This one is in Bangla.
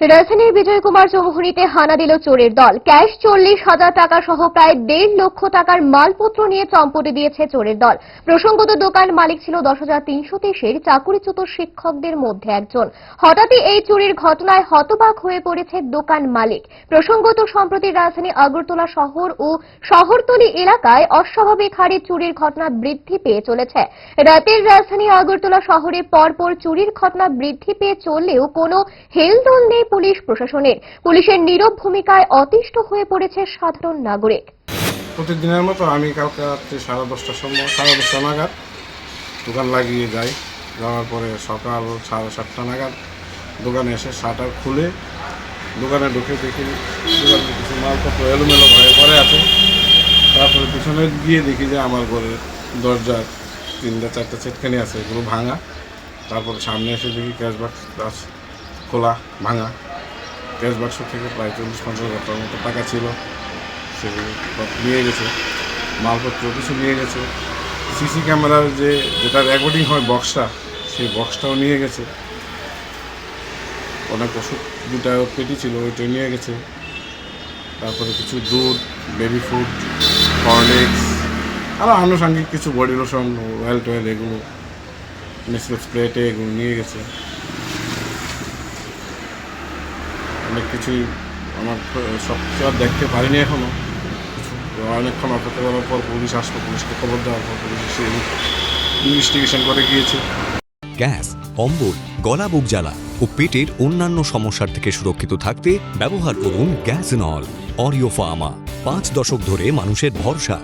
রাজধানীর বিজয় কুমার চৌমুহনীতে হানা দিল চোরের দল। ক্যাশ চল্লিশ হাজার টাকা সহ প্রায় দেড় লক্ষ টাকার মালপত্র নিয়ে চম্পটে দিয়েছে চোরের দল। প্রসঙ্গত দোকান মালিক ছিল দশ হাজার তিনশো তেইশের চাকুরিচ্যুত শিক্ষকদের মধ্যে একজন। হঠাৎই এই চুরির ঘটনায় হতবাক হয়ে পড়েছে দোকান মালিক। প্রসঙ্গত সম্প্রতি রাজধানী আগরতলা শহর ও শহরতলি এলাকায় অস্বাভাবিক হারে চুরির ঘটনা বৃদ্ধি পেয়ে চলেছে। রাতের রাজধানী আগরতলা শহরে পরপর চুরির ঘটনা বৃদ্ধি পেয়ে চললেও কোনো হেলদোল নেই পুলিশ প্রশাসনের। পুলিশের নীরব ভূমিকায় অতিষ্ঠ হয়ে পড়েছে সাধারণ নাগরিক। প্রতিদিনের মতো আমি কালকে রাত্রে সাড়ে দশটার সময়, সাড়ে দশটা নাগাদ দোকান লাগিয়ে যাই। যাওয়ার পরে সকাল সাড়ে সাতটা নাগাদ দোকানে এসে শাটার খুলে দোকানে ঢুকে দেখি দোকানে কিছু মালপত্র এলোমেলো ভয়ে পড়ে আছে। তারপরে পিছনে গিয়ে দেখি যে আমার ঘরের দরজার তিনটা, চারটা চেটখানি আছে, এগুলো ভাঙা। তারপরে সামনে এসে দেখি ক্যাশ বাক্স খোলা, ভাঙা। ক্যাশ বাক্স থেকে প্রায় চল্লিশ, পঞ্চাশ হাজার টাকার মতো টাকা ছিল। সেগুলো নিয়ে গেছে। মালপত্র কিছু নিয়ে গেছে। সিসি ক্যামেরার যে যেটা রেকর্ডিং হয় বক্সটা সেই বক্সটাও নিয়ে গেছে। অনেক ওষুধ দুটা পেটি ছিল ওইটা নিয়ে গেছে। তারপরে কিছু দুধ বেবি ফুড হরলিক্স আরও আনুষঙ্গিক কিছু বডি লোশন অয়েল টয়েল এগুলো নেসলে স্প্রেটে এগুলো নিয়ে গেছে। অনেক কিছুই আমার সব কিছু আর দেখতে পারিনি এখনও। কিছু অনেকক্ষণ অপেক্ষা করার পর পুলিশ আসলো, পুলিশকে খবর দেওয়ার পর পুলিশ এসে ইনভেস্টিগেশন করে গিয়েছে। গ্যাস, অম্বল, গলা বুক জ্বালা ও পেটের অন্যান্য সমস্যার থেকে সুরক্ষিত থাকতে ব্যবহার করুন গ্যাস নল, অরিও ফার্মা। পাঁচ দশক ধরে মানুষের ভরসা।